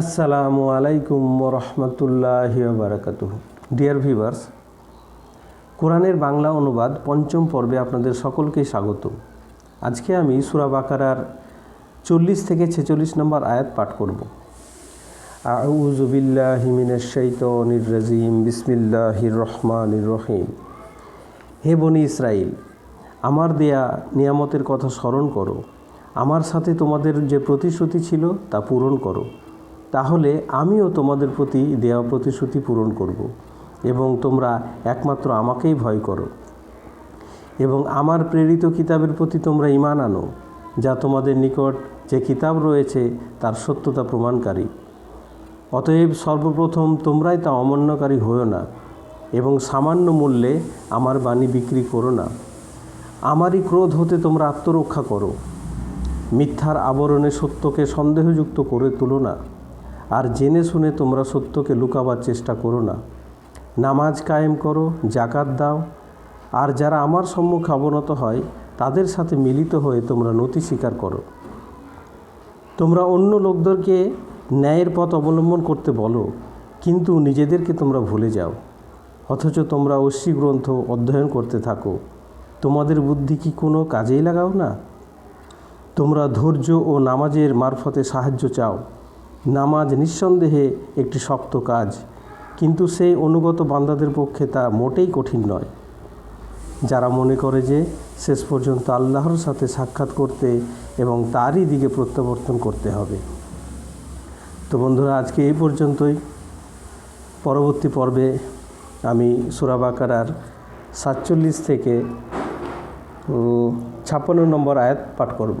আসসালামু আলাইকুম রহমতুল্লাহ বারাকাত deer viewers কোরআনের বাংলা অনুবাদ পঞ্চম পর্বে আপনাদের সকলকেই স্বাগত। আজকে আমি সুরা বাকারার চল্লিশ থেকে ছেচল্লিশ নম্বর আয়াত পাঠ করব। রাজিম, বিসমিল্লাহির রহমানির রহিম। হে বনি ইসরাইল আমার দেয়া নিয়ামতের কথা স্মরণ করো। আমার সাথে তোমাদের যে প্রতিশ্রুতি ছিল তা পূরণ করো। তাহলে আমিও তোমাদের প্রতি দেওয়া প্রতিশ্রুতি পূরণ করব এবং তোমরা একমাত্র আমাকেই ভয় করো। এবং আমার প্রেরিত কিতাবের প্রতি তোমরা ইমান আনো, যা তোমাদের নিকট যে কিতাব রয়েছে তার সত্যতা প্রমাণকারী। অতএব সর্বপ্রথম তোমরাই তা অমান্যকারী হও না এবং সামান্য মূল্যে আমার বাণী বিক্রি করো না। আমারই ক্রোধ হতে তোমরা আত্মরক্ষা করো। মিথ্যার আবরণে সত্যকে সন্দেহযুক্ত করে তুলো না। আর জেনে শুনে তোমরা সত্যকে লুকাবার চেষ্টা করো না। নামাজ কায়েম করো, জাকাত দাও। আর যারা আমার সম্মুখে অবনত হয়, তাদের সাথে মিলিত হয়ে তোমরা নতি স্বীকার করো। তোমরা অন্য লোকদেরকে ন্যায়ের পথ অবলম্বন করতে বলো, কিন্তু নিজেদেরকে তোমরা ভুলে যাও। অথচ তোমরা ঐশী গ্রন্থ অধ্যয়ন করতে থাকো। তোমাদের বুদ্ধি কি কোনো কাজেই লাগাও না? তোমরা ধৈর্য ও নামাজের মারফতে সাহায্য চাও। নামাজ নিঃসন্দেহে একটি শক্ত কাজ, কিন্তু সেই অনুগত বান্দাদের পক্ষে তা মোটেই কঠিন নয়। যারা মনে করে যে শেষ পর্যন্ত আল্লাহর সাথে সাক্ষাৎ করতে এবং তারই দিকে প্রত্যাবর্তন করতে হবে। তো বন্ধুরা, আজকে এই পর্যন্তই। পরবর্তী পর্বে আমি সুরাবাকারার সাতচল্লিশ থেকে ছাপ্পান্ন নম্বর আয়াত পাঠ করব।